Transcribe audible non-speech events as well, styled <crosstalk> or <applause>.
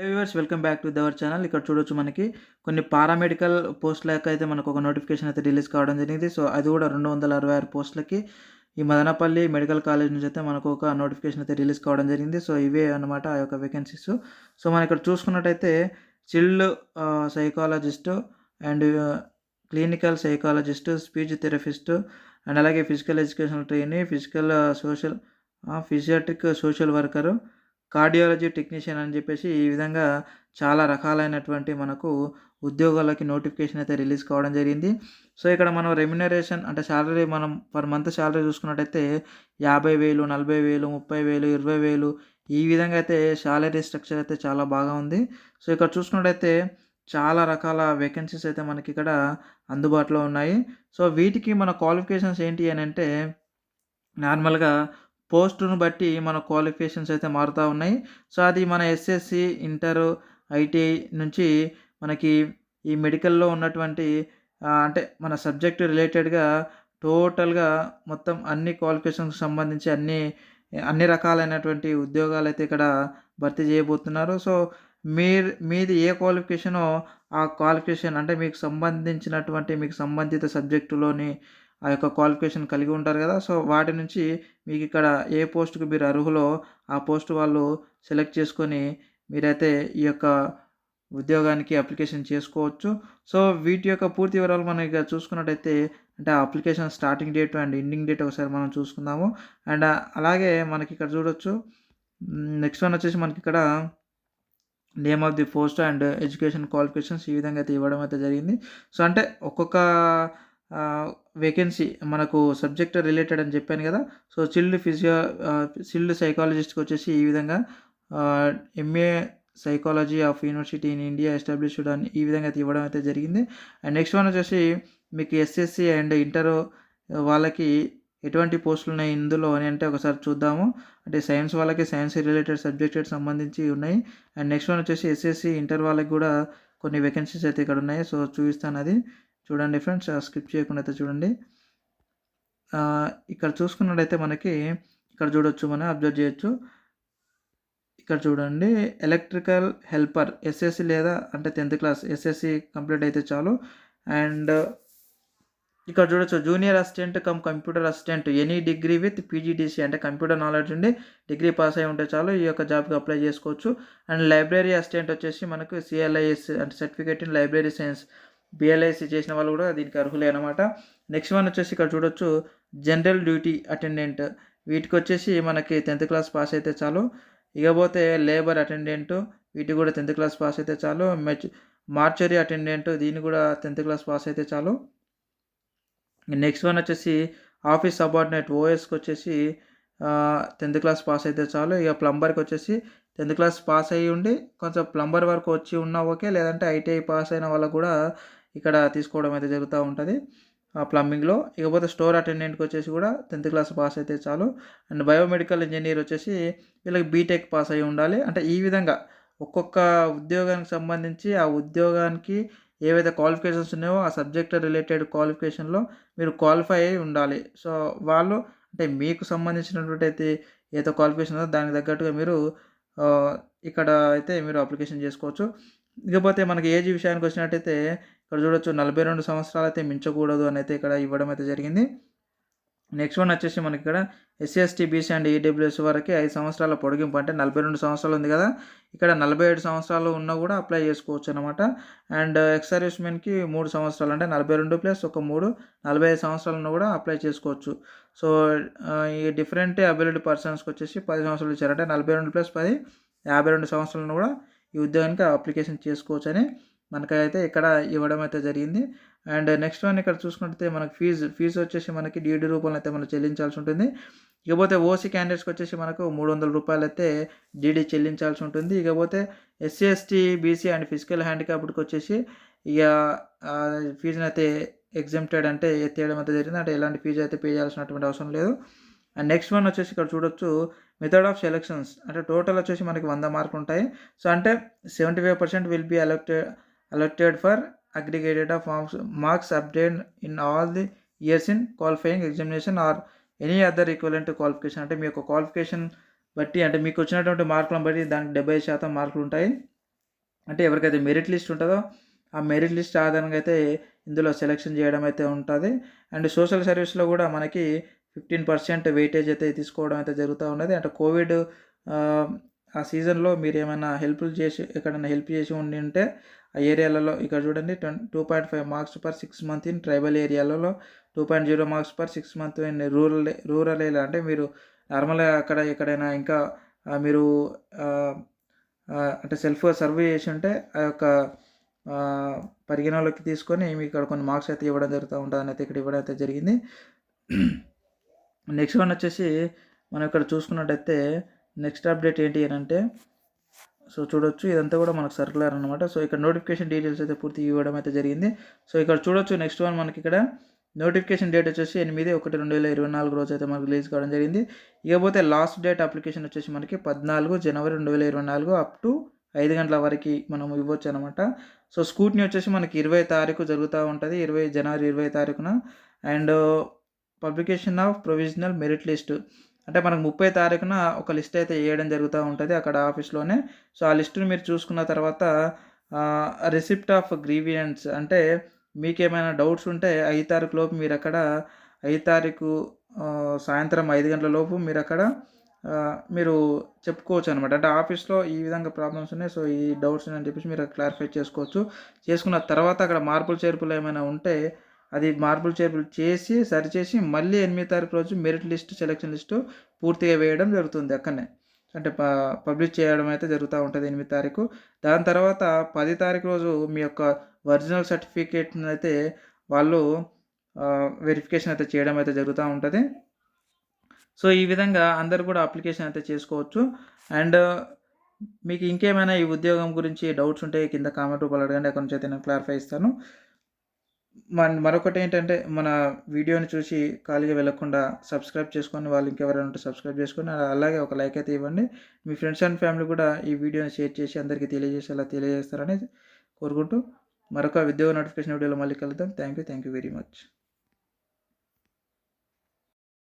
Viewers welcome back to our channel. ఇక్కడ చూడొచ్చు మనకి కొన్ని పారామెడికల్ పోస్టులకు అయితే మనకు ఒక నోటిఫికేషన్ అయితే రిలీజ్ కావడం జరిగింది. సో అది కూడా రెండు వందల అరవై ఆరు పోస్టులకి ఈ మదనపల్లి మెడికల్ కాలేజ్ నుంచి అయితే మనకు ఒక నోటిఫికేషన్ అయితే రిలీజ్ కావడం జరిగింది. సో ఇవే అన్నమాట ఆ యొక్క వేకెన్సీస్ సో మనం ఇక్కడ చూసుకున్నట్టయితే child psychologist and clinical psychologist speech therapist and అలాగే physical education trainee physical social psychiatric social worker cardiology technician అని చెప్పేసి ఈ విధంగా చాలా రకాలైనటువంటి మనకు ఉద్యోగాలకి నోటిఫికేషన్ అయితే రిలీజ్ కావడం జరిగింది. సో ఇక్కడ మనం రెమ్యునరేషన్ అంటే శాలరీ మనం పర్ మంత్ శాలరీ చూసుకున్నట్టయితే యాభై వేలు నలభై వేలు ముప్పై వేలు ఇరవై వేలు ఈ విధంగా అయితే శాలరీ స్ట్రక్చర్ అయితే చాలా బాగా ఉంది. సో ఇక్కడ చూసుకున్నట్టయితే చాలా రకాల వేకెన్సీస్ అయితే మనకి ఇక్కడ అందుబాటులో ఉన్నాయి. సో వీటికి మన క్వాలిఫికేషన్స్ ఏంటి అని అంటే నార్మల్గా పోస్టును బట్టి మన క్వాలిఫికేషన్స్ అయితే మారుతూ ఉన్నాయి. సో అది మన ఎస్ఎస్సి ఇంటర్ ఐటీఐ నుంచి మనకి ఈ మెడికల్లో ఉన్నటువంటి అంటే మన సబ్జెక్ట్ రిలేటెడ్గా టోటల్గా మొత్తం అన్ని క్వాలిఫికేషన్కి సంబంధించి అన్ని అన్ని రకాలైనటువంటి ఉద్యోగాలు అయితే ఇక్కడ భర్తీ చేయబోతున్నారు. సో మీరు మీది ఏ క్వాలిఫికేషనో ఆ క్వాలిఫికేషన్ అంటే మీకు సంబంధించినటువంటి మీకు సంబంధిత సబ్జెక్టులోని ఆ యొక్క క్వాలిఫికేషన్ కలిగి ఉంటారు కదా. సో వాటి నుంచి మీకు ఇక్కడ ఏ పోస్టుకు మీరు అర్హులో ఆ పోస్ట్ వాళ్ళు సెలెక్ట్ చేసుకొని మీరైతే ఈ యొక్క ఉద్యోగానికి అప్లికేషన్ చేసుకోవచ్చు. సో వీటి యొక్క పూర్తి వివరాలు మనం ఇక చూసుకున్నట్టయితే అంటే ఆ application starting date and ending date ఒకసారి మనం చూసుకుందాము. అండ్ అలాగే మనకి ఇక్కడ చూడొచ్చు. నెక్స్ట్ వన్ వచ్చేసి మనకి ఇక్కడ name of the post and education qualifications ఈ విధంగా అయితే ఇవ్వడం అయితే జరిగింది. సో అంటే ఒక్కొక్క వేకెన్సీ మనకు సబ్జెక్ట్ రిలేటెడ్ అని చెప్పాను కదా. సో చిల్డ్ ఫిజియో చిల్డ్ సైకాలజిస్ట్కి వచ్చేసి ఈ విధంగా MA psychology of university in India established అని ఈ విధంగా అయితే ఇవ్వడం అయితే జరిగింది. అండ్ నెక్స్ట్ వన్ వచ్చేసి మీకు ఎస్ఎస్సి అండ్ ఇంటర్ వాళ్ళకి ఎటువంటి పోస్టులు ఉన్నాయి ఇందులో అని అంటే ఒకసారి చూద్దాము. అంటే సైన్స్ వాళ్ళకి సైన్స్ రిలేటెడ్ సబ్జెక్ట్ సంబంధించి ఉన్నాయి. అండ్ నెక్స్ట్ వన్ వచ్చేసి ఎస్ఎస్సి ఇంటర్ వాళ్ళకి కూడా కొన్ని వేకెన్సీస్ అయితే ఇక్కడ ఉన్నాయి. సో చూపిస్తాను అది. చూడండి ఫ్రెండ్స్ స్కిప్ చేయకుండా అయితే చూడండి ఇక్కడ చూసుకున్నట్టయితే మనకి ఇక్కడ చూడొచ్చు మనం అబ్జర్వ్ చేయొచ్చు. ఇక్కడ చూడండి ఎలక్ట్రికల్ హెల్పర్ ఎస్ఎస్సి లేదా అంటే టెన్త్ క్లాస్ ఎస్ఎస్సి కంప్లీట్ అయితే చాలు. అండ్ ఇక్కడ చూడొచ్చు junior assistant cum computer assistant any degree with PGDC అంటే కంప్యూటర్ నాలెడ్జ్ ఉండి డిగ్రీ పాస్ అయి ఉంటే చాలు ఈ యొక్క జాబ్కి అప్లై చేసుకోవచ్చు. అండ్ లైబ్రరీ అసిస్టెంట్ వచ్చేసి మనకు సిఎల్ఐఎస్ అంటే certificate in library science BLIC చేసిన వాళ్ళు కూడా దీనికి అర్హులే అనమాట నెక్స్ట్ వన్ వచ్చేసి ఇక్కడ చూడొచ్చు. జనరల్ డ్యూటీ అటెండెంట్ వీటికి వచ్చేసి మనకి టెన్త్ క్లాస్ పాస్ అయితే చాలు. ఇకపోతే లేబర్ అటెండెంట్ వీటికి కూడా టెన్త్ క్లాస్ పాస్ అయితే చాలు. మెచ్ మార్చరీ అటెండెంట్ దీన్ని కూడా టెన్త్ క్లాస్ పాస్ అయితే చాలు. నెక్స్ట్ వన్ వచ్చేసి ఆఫీస్ సబార్డినేట్ ఓఎస్కి వచ్చేసి టెన్త్ క్లాస్ పాస్ అయితే చాలు. ఇక ప్లంబర్కి వచ్చేసి టెన్త్ క్లాస్ పాస్ అయ్యి ఉండి కొంచెం ప్లంబర్ వరకు వచ్చి ఉన్నా ఓకే. లేదంటే ఐటీఐ పాస్ అయిన వాళ్ళకు కూడా ఇక్కడ తీసుకోవడం అయితే జరుగుతూ ఉంటుంది. ఆ ప్లంబింగ్లో ఇకపోతే స్టోర్ అటెండెంట్కి వచ్చేసి కూడా టెన్త్ క్లాస్ పాస్ అయితే చాలు. అండ్ బయోమెడికల్ ఇంజనీర్ వచ్చేసి వీళ్ళకి బీటెక్ పాస్ అయి ఉండాలి. అంటే ఈ విధంగా ఒక్కొక్క ఉద్యోగానికి సంబంధించి ఆ ఉద్యోగానికి ఏవైతే క్వాలిఫికేషన్స్ ఉన్నాయో ఆ సబ్జెక్ట్ రిలేటెడ్ క్వాలిఫికేషన్లో మీరు క్వాలిఫై అయి ఉండాలి. సో వాళ్ళు అంటే మీకు సంబంధించినటువంటి అయితే ఏదో క్వాలిఫికేషన్ ఉందో దానికి తగ్గట్టుగా మీరు ఇక్కడ అయితే మీరు అప్లికేషన్ చేసుకోవచ్చు. ఇకపోతే మనకి ఏజ్ విషయానికి వచ్చినట్టయితే ఇక్కడ చూడొచ్చు నలభై రెండు సంవత్సరాలు అయితే మించకూడదు అని అయితే ఇక్కడ ఇవ్వడం అయితే జరిగింది. నెక్స్ట్ వన్ వచ్చేసి మనకి ఇక్కడ SC ST BC and EWS వరకు ఐదు సంవత్సరాల పొడిగింపు అంటే నలభై రెండు సంవత్సరాలు ఉంది కదా. ఇక్కడ నలభై ఏడు సంవత్సరాలు ఉన్నా కూడా అప్లై చేసుకోవచ్చు అనమాట అండ్ ఎక్స్ సర్వీస్మెన్కి మూడు సంవత్సరాలు అంటే నలభై రెండు ప్లస్ ఒక మూడు నలభై ఐదు సంవత్సరాలు కూడా అప్లై చేసుకోవచ్చు. సో ఈ డిఫరెంట్ అబిలిటీ పర్సన్స్కి వచ్చేసి పది సంవత్సరాలు ఇచ్చారు అంటే నలభై రెండు ప్లస్ పది యాభై రెండు సంవత్సరాలను కూడా ఈ ఉద్యోగానికి అప్లికేషన్ చేసుకోవచ్చు అని మనకైతే ఇక్కడ ఇవ్వడం అయితే జరిగింది. అండ్ నెక్స్ట్ వన్ ఇక్కడ చూసుకుంటే మనకి ఫీజు ఫీజు వచ్చేసి మనకి డీడీ రూపంలో అయితే మనం చెల్లించాల్సి ఉంటుంది. ఇకపోతే ఓసీ క్యాండిడేట్స్కి వచ్చేసి మనకు మూడు వందల రూపాయలు అయితే డీడీ చెల్లించాల్సి ఉంటుంది. ఇకపోతే SC ST BC and physical హ్యాండిక్యాప్డ్కి వచ్చేసి ఇక ఫీజుని అయితే ఎగ్జామ్టెడ్ అంటే ఎత్తేయడం అయితే జరిగింది. అంటే ఎలాంటి ఫీజు అయితే పే చేయాల్సినటువంటి అవసరం లేదు. అండ్ నెక్స్ట్ వన్ వచ్చేసి ఇక్కడ చూడొచ్చు మెథడ్ ఆఫ్ సెలెక్షన్స్. అంటే టోటల్ వచ్చేసి మనకి వంద మార్కులు ఉంటాయి. సో అంటే seventy five percent will be allotted allotted for aggregated of marks marks update in all the years in qualifying examination or any other equivalent qualification అంటే మీ యొక్క క్వాలిఫికేషన్ బట్టి అంటే మీకు వచ్చినటువంటి మార్కులను బట్టి దానికి డెబ్బై శాతం మార్కులు ఉంటాయి. అంటే ఎవరికైతే మెరిట్ లిస్ట్ ఉంటుందో ఆ మెరిట్ లిస్ట్ ఆధారంగా అయితే ఇందులో సెలెక్షన్ చేయడం అయితే ఉంటుంది. అండ్ సోషల్ సర్వీస్లో కూడా మనకి ఫిఫ్టీన్ పర్సెంట్ వెయిటేజ్ అయితే తీసుకోవడం అయితే జరుగుతూ ఉన్నది. అంటే కోవిడ్ ఆ సీజన్లో మీరు ఏమైనా హెల్ప్ చేసి ఎక్కడైనా హెల్ప్ చేసి ఉండి ఉంటే ఆ ఏరియాలలో ఇక్కడ చూడండి two point five marks per six month in tribal ఏరియాలలో two point zero marks per six month in rural rural area. అంటే మీరు నార్మల్గా అక్కడ ఎక్కడైనా ఇంకా మీరు అంటే సెల్ఫ్ సర్వే చేసి ఉంటే ఆ యొక్క పరిగణలోకి తీసుకొని మీకు ఇక్కడ కొన్ని మార్క్స్ అయితే ఇవ్వడం జరుగుతూ ఉంటుంది అయితే ఇక్కడ ఇవ్వడం అయితే జరిగింది. <clears throat> నెక్స్ట్ వన్ వచ్చేసి మనం ఇక్కడ చూసుకున్నట్టయితే నెక్స్ట్ అప్డేట్ ఏంటి అని అంటే సో చూడొచ్చు. ఇదంతా కూడా మనకు సర్కులర్ అనమాట సో ఇక్కడ నోటిఫికేషన్ డీటెయిల్స్ అయితే పూర్తి ఇవ్వడం అయితే జరిగింది. సో ఇక్కడ చూడొచ్చు నెక్స్ట్ వన్ మనకి ఇక్కడ నోటిఫికేషన్ డేట్ వచ్చేసి ఎనిమిది ఒకటి రెండు వేల ఇరవై నాలుగు రోజు అయితే మనకు రిలీజ్ కావడం జరిగింది. ఇకపోతే లాస్ట్ డేట్ అప్లికేషన్ వచ్చేసి మనకి పద్నాలుగు జనవరి రెండు వేల ఇరవై నాలుగు అప్ టు ఐదు గంటల వరకు మనం ఇవ్వచ్చు అనమాట సో స్కూట్ని వచ్చేసి మనకి ఇరవై తారీఖు జరుగుతూ ఉంటుంది. ఇరవై జనవరి ఇరవై తారీఖున. And publication of provisional merit list అంటే మనకు ముప్పై తారీఖున ఒక లిస్ట్ అయితే వేయడం జరుగుతూ ఉంటుంది అక్కడ ఆఫీస్లోనే. సో ఆ లిస్టును మీరు చూసుకున్న తర్వాత రిసిప్ట్ ఆఫ్ గ్రీవియన్స్ అంటే మీకేమైనా డౌట్స్ ఉంటే ఐదు తారీఖు లోపు మీరు అక్కడ ఐదు తారీఖు సాయంత్రం ఐదు గంటల లోపు మీరు అక్కడ మీరు చెప్పుకోవచ్చు అనమాట అంటే ఆఫీస్లో ఈ విధంగా ప్రాబ్లమ్స్ ఉన్నాయి. సో ఈ డౌట్స్ అని చెప్పేసి మీరు క్లారిఫై చేసుకోవచ్చు. చేసుకున్న తర్వాత అక్కడ మార్పులు చేర్పులు ఏమైనా ఉంటే అది మార్పులు చేర్పులు చేసి సరిచేసి మళ్ళీ ఎనిమిది తారీఖు రోజు మెరిట్ లిస్ట్ సెలక్షన్ లిస్టు పూర్తిగా వేయడం జరుగుతుంది అక్కడనే. అంటే ప పబ్లిష్ చేయడం అయితే జరుగుతూ ఉంటుంది ఎనిమిది తారీఖు. దాని తర్వాత పది తారీఖు రోజు మీ యొక్క ఒరిజినల్ సర్టిఫికేట్ని అయితే వాళ్ళు వెరిఫికేషన్ అయితే చేయడం అయితే జరుగుతూ ఉంటుంది. సో ఈ విధంగా అందరు కూడా అప్లికేషన్ అయితే చేసుకోవచ్చు. అండ్ మీకు ఇంకేమైనా ఈ ఉద్యోగం గురించి డౌట్స్ ఉంటే కింద కామెంట్ రూపాయలు అడగండి. అక్కడ నుంచి అయితే నేను క్లారిఫై ఇస్తాను. మన మరొకటి ఏంటంటే మన వీడియోని చూసి ఖాళీగా వెళ్ళకుండా సబ్స్క్రైబ్ చేసుకొని వాళ్ళు ఇంకెవరైనా ఉంటే సబ్స్క్రైబ్ చేసుకొని అలాగే ఒక లైక్ అయితే ఇవ్వండి. మీ ఫ్రెండ్స్ అండ్ ఫ్యామిలీ కూడా ఈ వీడియోని షేర్ చేసి అందరికీ తెలియజేసేలా తెలియజేస్తారని కోరుకుంటూ మరొక ఉద్యోగ నోటిఫికేషన్ వీడియోలో మళ్ళీ కలుద్దాం. Thank you thank you very much.